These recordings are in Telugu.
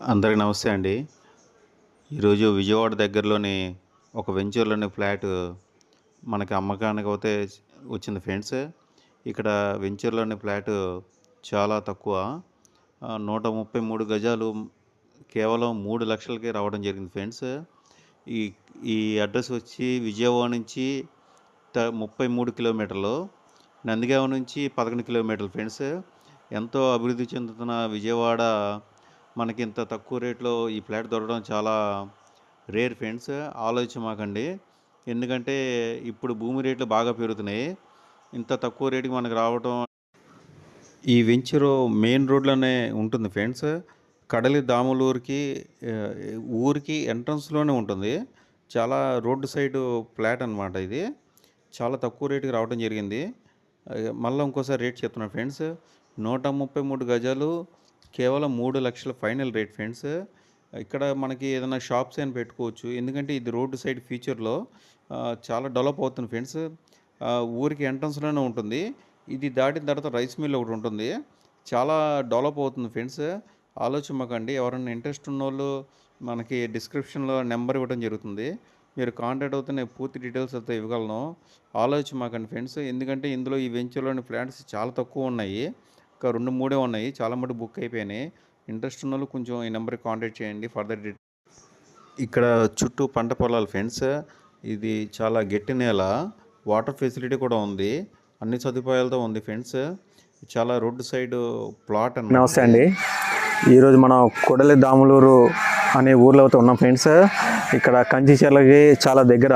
అందరికీ నమస్తే అండి. ఈరోజు విజయవాడ దగ్గరలోని ఒక వెంచర్లోని ఫ్లాట్ మనకి అమ్మకానికి అయితే వచ్చింది ఫ్రెండ్స్. ఇక్కడ వెంచర్లోని ఫ్లాట్ చాలా తక్కువ. నూట ముప్పై మూడు గజాలు కేవలం మూడు లక్షలకే రావడం జరిగింది ఫ్రెండ్స్. ఈ ఈ అడ్రస్ వచ్చి విజయవాడ నుంచి త ముప్పై మూడు కిలోమీటర్లు నందిగామ నుంచి పదకొండు కిలోమీటర్లు ఫ్రెండ్స్. ఎంతో అభివృద్ధి చెందుతున్న విజయవాడ మనకి ఇంత తక్కువ రేట్లో ఈ ఫ్లాట్ దొరకడం చాలా రేర్ ఫ్రెండ్స్. ఆలోచించమాకండి ఎందుకంటే ఇప్పుడు భూమి రేట్లు బాగా పెరుగుతున్నాయి. ఇంత తక్కువ రేటుకి మనకు రావడం ఈ వెంచరు మెయిన్ రోడ్లోనే ఉంటుంది ఫ్రెండ్స్. కడలి దాములూరికి ఊరికి ఎంట్రన్స్లోనే ఉంటుంది. చాలా రోడ్డు సైడ్ ఫ్లాట్ అనమాట ఇది. చాలా తక్కువ రేటుకి రావడం జరిగింది. మళ్ళీ ఇంకోసారి రేట్ చెప్తున్నాను ఫ్రెండ్స్. నూట ముప్పై మూడు గజాలు కేవలం మూడు లక్షల ఫైనల్ రేట్ ఫ్రెండ్స్. ఇక్కడ మనకి ఏదైనా షాప్స్ అయినా పెట్టుకోవచ్చు. ఎందుకంటే ఇది రోడ్డు సైడ్ ఫ్యూచర్లో చాలా డెవలప్ అవుతుంది ఫ్రెండ్స్. ఊరికి ఎంట్రన్స్లోనే ఉంటుంది. ఇది దాటిన తర్వాత రైస్ మిల్ ఒకటి ఉంటుంది. చాలా డెవలప్ అవుతుంది ఫ్రెండ్స్. ఆలోచించకండి ఎవరైనా ఇంట్రెస్ట్ ఉన్న వాళ్ళు మనకి డిస్క్రిప్షన్లో నెంబర్ ఇవ్వడం జరుగుతుంది. మీరు కాంటాక్ట్ అవుతే నేను పూర్తి డీటెయిల్స్ అయితే ఇవ్వగలను. ఆలోచించమాకండి ఫ్రెండ్స్. ఎందుకంటే ఇందులో ఈ వెంచర్లోని ఫ్లాట్స్ చాలా తక్కువ ఉన్నాయి. ఒక రెండు మూడే ఉన్నాయి. చాలా మటు బుక్ అయిపోయినాయి. ఇంట్రెస్ట్ ఉన్న వాళ్ళు కొంచెం ఈ నెంబర్కి కాంటాక్ట్ చేయండి ఫర్దర్ డీటెయిల్ ఇక్కడ చుట్టూ పంట పొలాలు ఫ్రెండ్స్. ఇది చాలా గట్టి నేల. వాటర్ ఫెసిలిటీ కూడా ఉంది. అన్ని సదుపాయాలతో ఉంది ఫ్రెండ్స్. చాలా రోడ్డు సైడ్ ప్లాట్ నమస్తే అండి. ఈరోజు మనం కొడలి దాములూరు అనే ఊర్లో అయితే ఉన్నాం ఫ్రెండ్స్ ఇక్కడ కంచిచెర్లకి చాలా దగ్గర.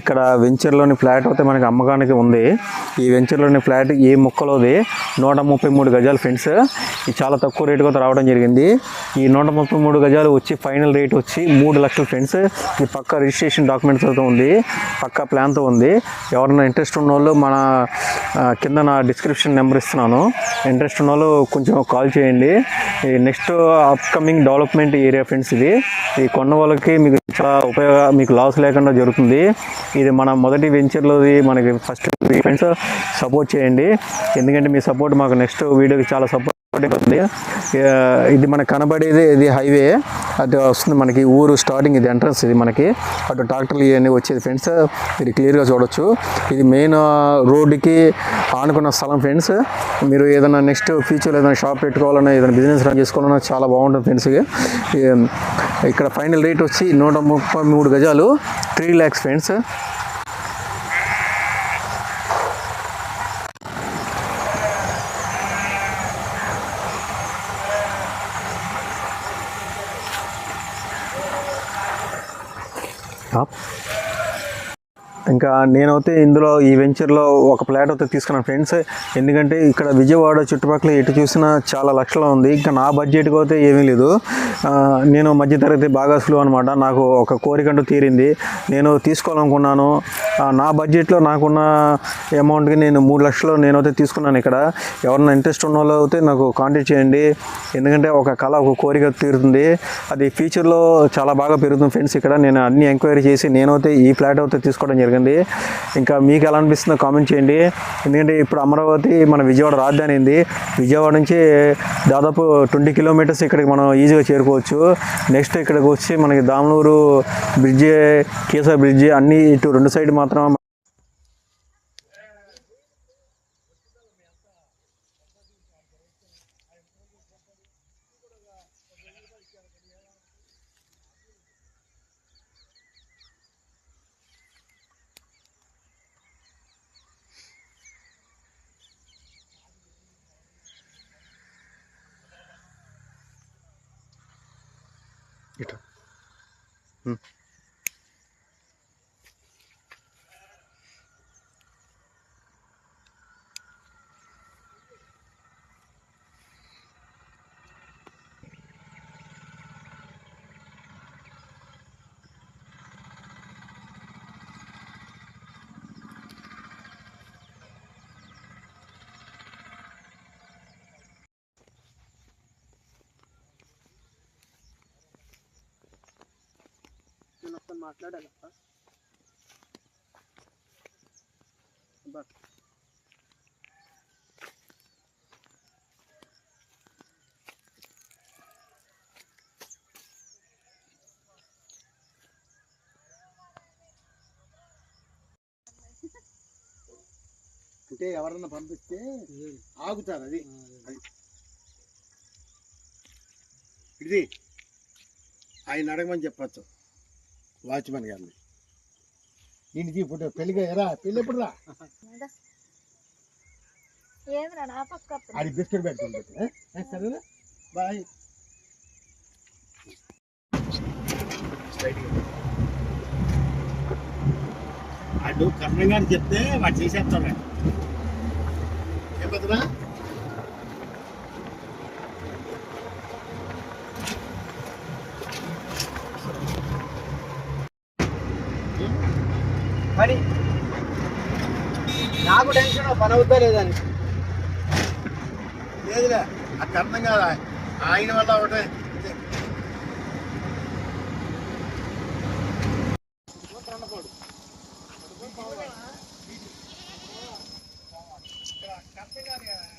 ఇక్కడ వెంచర్లోని ఫ్లాట్ అయితే మనకి అమ్మకానికి ఉంది. ఈ వెంచర్లోని ఫ్లాట్ ఏ ముక్కలోది నూట ముప్పై మూడు గజాలు ఫ్రెండ్స్ ఇది చాలా తక్కువ రేటుకి అయితే రావడం జరిగింది. ఈ నూట ముప్పై మూడు గజాలు వచ్చి ఫైనల్ రేట్ వచ్చి మూడు లక్షలు ఫ్రెండ్స్ ఈ పక్క రిజిస్ట్రేషన్ డాక్యుమెంట్స్ అయితే ఉంది. పక్క ప్లాన్తో ఉంది. ఎవరైనా ఇంట్రెస్ట్ ఉన్న వాళ్ళు మన కింద నా డిస్క్రిప్షన్ నెంబర్ ఇస్తున్నాను. ఇంట్రెస్ట్ ఉన్న వాళ్ళు కొంచెం కాల్ చేయండి. Next upcoming development area friends ఇది. ఈ కొన్న వాళ్ళకి మీకు చాలా ఉపయోగ మీకు లాస్ లేకుండా జరుగుతుంది. ఇది మన మొదటి వెంచర్లోది మనకి ఫస్ట్ ఫ్రెండ్స్ సపోర్ట్ చేయండి. ఎందుకంటే మీ సపోర్ట్ మాకు నెక్స్ట్ వీడియోకి చాలా సపోర్ట్ అవుతుంది. ఇది మనకు కనబడేది ఇది హైవే అది వస్తుంది మనకి ఊరు స్టార్టింగ్ ఇది ఎంట్రన్స్ ఇది మనకి. అటు ట్రాక్టర్లు ఇవన్నీ వచ్చేది ఫ్రెండ్స్ మీరు క్లియర్గా చూడొచ్చు. ఇది మెయిన్ రోడ్డుకి ఆనుకున్న స్థలం ఫ్రెండ్స్ మీరు ఏదైనా నెక్స్ట్ ఫ్యూచర్లో ఏదైనా షాప్ పెట్టుకోవాలన్నా ఏదైనా బిజినెస్ రన్ చేసుకోవాలన్నా చాలా బాగుంటుంది ఫ్రెండ్స్ ఇక్కడ ఫైనల్ రేట్ వచ్చి నూట ముప్పై మూడు గజాలు త్రీ ల్యాక్స్ ఫ్రెండ్స్ ครับ ఇంకా నేనైతే ఇందులో ఈ వెంచర్లో ఒక ప్లాట్ అయితే తీసుకున్నాను ఫ్రెండ్స్. ఎందుకంటే ఇక్కడ విజయవాడ చుట్టుపక్కల ఎటు చూసినా చాలా లక్షలు ఉంది. ఇంకా నా బడ్జెట్కి అయితే ఏమీ లేదు. నేను మధ్యతరగతి స్లో అనమాట నాకు ఒక కోరికంటూ తీరింది. నేను తీసుకోవాలనుకున్నాను. నా బడ్జెట్లో నాకున్న అమౌంట్కి నేను మూడు లక్షలు నేనైతే తీసుకున్నాను ఇక్కడ. ఎవరైనా ఇంట్రెస్ట్ ఉన్న వాళ్ళు అయితే నాకు కాంటాక్ట్ చేయండి. ఎందుకంటే ఒక కళ ఒక కోరిక తీరుతుంది. అది ఫ్యూచర్లో చాలా బాగా పెరుగుతుంది ఫ్రెండ్స్ ఇక్కడ. నేను అన్ని ఎంక్వైరీ చేసి నేనైతే ఈ ఫ్లాట్ అయితే తీసుకోవడం జరిగింది. ఇంకా మీకు ఎలా అనిపిస్తుందో కామెంట్ చేయండి. ఎందుకంటే ఇప్పుడు అమరావతి మన విజయవాడ రాజధాని అయింది విజయవాడ నుంచి దాదాపు ట్వంటీ కిలోమీటర్స్ ఇక్కడికి మనం ఈజీగా చేరుకోవచ్చు. నెక్స్ట్ ఇక్కడికి వచ్చి మనకి దామనూరు బ్రిడ్జి కేసర్ బ్రిడ్జి అన్ని ఇటు రెండు సైడ్ మాత్రం ఇటు నేను మాట్లాడాలప్ప. అంటే ఎవరన్నా పంపిస్తే ఆగుతారు అది. ఇది ఆయన అడగమని చెప్పచ్చు. వాచ్మెన్ గారిని. నేను ఇది ఇప్పుడు పెళ్ళిగా ఎరా పెళ్ళి ఎప్పుడు రా? ఏమిరా నా పక్క వస్తుంది. అది బిస్కెట్ పెట్టుకుంటే సరేనా? బాయ్. అడు కర్ణంగా చెప్తే వాడు చేసేస్తాడు. చెప్పదురా మరి నాకు టెన్షన్ పని అవుతా లేదని లేదులే ఆ కర్ణం కాదా ఆయన వల్ల ఒకటే ఉం?